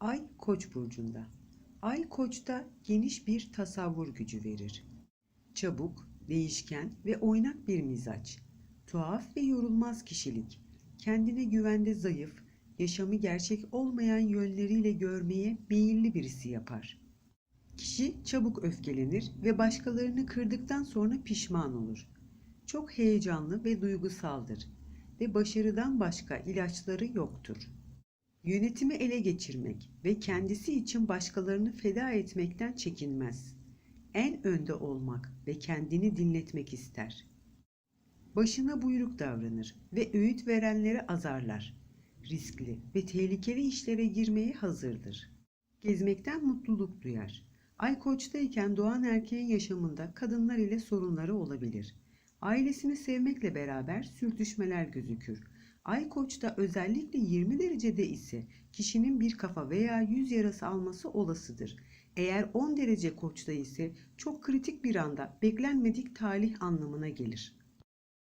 Ay Koç burcunda. Ay Koç'ta geniş bir tasavvur gücü verir. Çabuk, değişken ve oynak bir mizaç. Tuhaf ve yorulmaz kişilik. Kendine güvende zayıf, yaşamı gerçek olmayan yönleriyle görmeye meyilli birisi yapar. Kişi çabuk öfkelenir ve başkalarını kırdıktan sonra pişman olur. Çok heyecanlı ve duygusaldır ve başarıdan başka ilaçları yoktur. Yönetimi ele geçirmek ve kendisi için başkalarını feda etmekten çekinmez. En önde olmak ve kendini dinletmek ister. Başına buyruk davranır ve öğüt verenleri azarlar. Riskli ve tehlikeli işlere girmeye hazırdır. Gezmekten mutluluk duyar. Ay koçtayken doğan erkeğin yaşamında kadınlar ile sorunları olabilir. Ailesini sevmekle beraber sürtüşmeler gözükür. Ay koçta özellikle 20 derecede ise kişinin bir kafa veya yüz yarası alması olasıdır. Eğer 10 derece koçta ise çok kritik bir anda beklenmedik talih anlamına gelir.